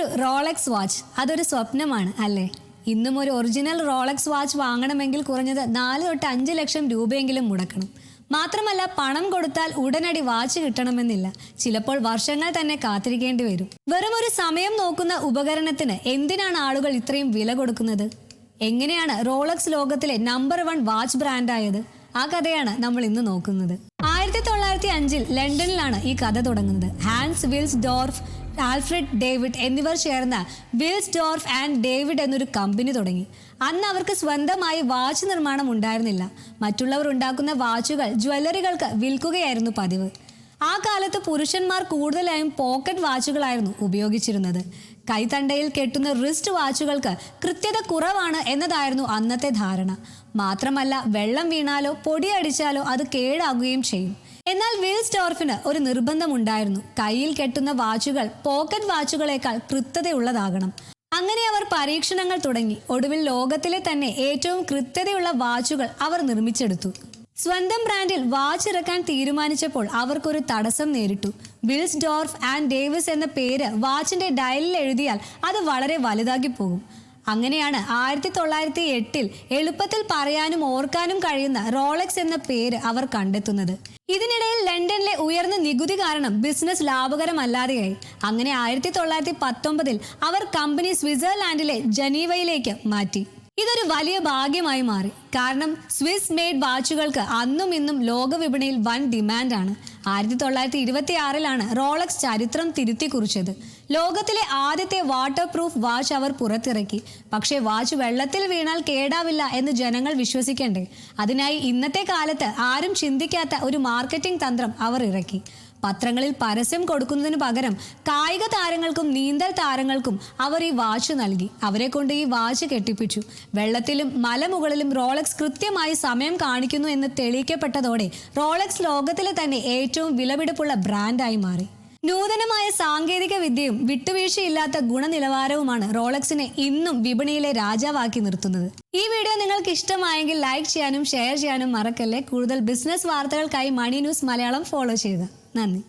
ഒരു Rolex watch അതൊരു സ്വപ്നമാണ് അല്ലേ? ഇന്നും ഒരു ഒറിജിനൽ റോളക്സ് വാച്ച് വാങ്ങണമെങ്കിൽ കുറഞ്ഞത് നാല് തൊട്ട് അഞ്ച് ലക്ഷം രൂപയെങ്കിലും മുടക്കണം. മാത്രമല്ല പണം കൊടുത്താൽ ഉടനടി വാച്ച് കിട്ടണമെന്നില്ല. ചിലപ്പോൾ വർഷങ്ങൾ തന്നെ കാത്തിരിക്കേണ്ടി വരും. വെറും ഒരു സമയം നോക്കുന്ന ഉപകരണത്തിന് എന്തിനാണ് ആളുകൾ ഇത്രയും വില കൊടുക്കുന്നത്? എങ്ങനെയാണ് റോളക്സ് ലോകത്തിലെ നമ്പർ വൺ വാച്ച് ബ്രാൻഡായത് ആ കഥയാണ് നമ്മൾ ഇന്ന് നോക്കുന്നത്. ആയിരത്തി തൊള്ളായിരത്തി അഞ്ചിൽ ലണ്ടനിലാണ് ഈ കഥ തുടങ്ങുന്നത്. Hans Wilsdorf Alfred David എന്നിവർ ചേർന്ന വിൽസ് ഡോർഫ് ആൻഡ് ഡേവിഡ് എന്നൊരു കമ്പനി തുടങ്ങി. അന്ന് അവർക്ക് സ്വന്തമായി വാച്ച് നിർമ്മാണം ഉണ്ടായിരുന്നില്ല. മറ്റുള്ളവർ ഉണ്ടാക്കുന്ന വാച്ചുകൾ ജ്വല്ലറികൾക്ക് വിൽക്കുകയായിരുന്നു പതിവ്. ആ കാലത്ത് പുരുഷന്മാർ കൂടുതലായും പോക്കറ്റ് വാച്ചുകളായിരുന്നു ഉപയോഗിച്ചിരുന്നത്. കൈത്തണ്ടയിൽ കെട്ടുന്ന റിസ്റ്റ് വാച്ചുകൾക്ക് കൃത്യത കുറവാണ് എന്നതായിരുന്നു അന്നത്തെ ധാരണ. മാത്രമല്ല വെള്ളം വീണാലോ പൊടിയടിച്ചാലോ അത് കേടാകുകയും ചെയ്യും. എന്നാൽ വിൽ സ്റ്റോർഫിന് ഒരു നിർബന്ധമുണ്ടായിരുന്നു. കയ്യിൽ കെട്ടുന്ന വാച്ചുകൾ പോക്കറ്റ് വാച്ചുകളേക്കാൾ കൃത്യതയുള്ളതാകണം. അങ്ങനെ അവർ പരീക്ഷണങ്ങൾ തുടങ്ങി. ഒടുവിൽ ലോകത്തിലെ തന്നെ ഏറ്റവും കൃത്യതയുള്ള വാച്ചുകൾ അവർ നിർമ്മിച്ചെടുത്തു. സ്വന്തം ബ്രാൻഡിൽ വാച്ച് ഇറക്കാൻ തീരുമാനിച്ചപ്പോൾ അവർക്കൊരു തടസ്സം നേരിട്ടു. വിൽസ് ഡോർഫ് ആൻഡ് ഡേവിസ് എന്ന പേര് വാച്ചിന്റെ ഡയലിൽ എഴുതിയാൽ അത് വളരെ വലുതാക്കി പോകും. അങ്ങനെയാണ് ആയിരത്തി തൊള്ളായിരത്തി എട്ടിൽ എളുപ്പത്തിൽ പറയാനും ഓർക്കാനും കഴിയുന്ന റോളക്സ് എന്ന പേര് അവർ കണ്ടെത്തുന്നത്. ഇതിനിടയിൽ ലണ്ടനിലെ ഉയർന്ന നികുതി കാരണം ബിസിനസ് ലാഭകരമല്ലാതെയായി. അങ്ങനെ ആയിരത്തി തൊള്ളായിരത്തി പത്തൊമ്പതിൽ അവർ കമ്പനി സ്വിറ്റ്സർലാൻഡിലെ ജനീവയിലേക്ക് മാറ്റി. ഇതൊരു വലിയ ഭാഗ്യമായി മാറി. കാരണം സ്വിസ് മെയ്ഡ് വാച്ചുകൾക്ക് അന്നും ഇന്നും ലോക വിപണിയിൽ വൻ ഡിമാൻഡാണ്. ആയിരത്തി തൊള്ളായിരത്തി ഇരുപത്തി ആറിലാണ് റോളക്സ് ചരിത്രം തിരുത്തി കുറിച്ചത് ലോകത്തിലെ ആദ്യത്തെ വാട്ടർ പ്രൂഫ് വാച്ച് അവർ പുറത്തിറക്കി. പക്ഷേ വാച്ച് വെള്ളത്തിൽ വീണാൽ കേടാവില്ല എന്ന് ജനങ്ങൾ വിശ്വസിക്കണ്ടേ. അതിനായി ഇന്നത്തെ കാലത്ത് ആരും ചിന്തിക്കാത്ത ഒരു മാർക്കറ്റിംഗ് തന്ത്രം അവർ ഇറക്കി. പത്രങ്ങളിൽ പരസ്യം കൊടുക്കുന്നതിന് പകരം കായിക താരങ്ങൾക്കും നീന്തൽ താരങ്ങൾക്കും അവർ ഈ വാച്ച് നൽകി. അവരെ കൊണ്ട് ഈ വാച്ച് കെട്ടിപ്പിച്ചു. വെള്ളത്തിലും മലമുകളിലും റോളക്സ് കൃത്യമായി സമയം കാണിക്കുന്നു എന്ന് തെളിയിക്കപ്പെട്ടതോടെ റോളക്സ് ലോകത്തിലെ തന്നെ ഏറ്റവും വിലപിടിപ്പുള്ള ബ്രാൻഡായി മാറി. നൂതനമായ സാങ്കേതിക വിദ്യയും വിട്ടുവീഴ്ചയില്ലാത്ത ഗുണനിലവാരവുമാണ് റോളക്സിനെ ഇന്നും വിപണിയിലെ രാജാവാക്കി നിർത്തുന്നത്. ഈ വീഡിയോ നിങ്ങൾക്ക് ഇഷ്ടമായെങ്കിൽ ലൈക്ക് ചെയ്യാനും ഷെയർ ചെയ്യാനും മറക്കല്ലേ. കൂടുതൽ ബിസിനസ് വാർത്തകൾക്കായി മണി ന്യൂസ് മലയാളം ഫോളോ ചെയ്യുക. നന്ദി.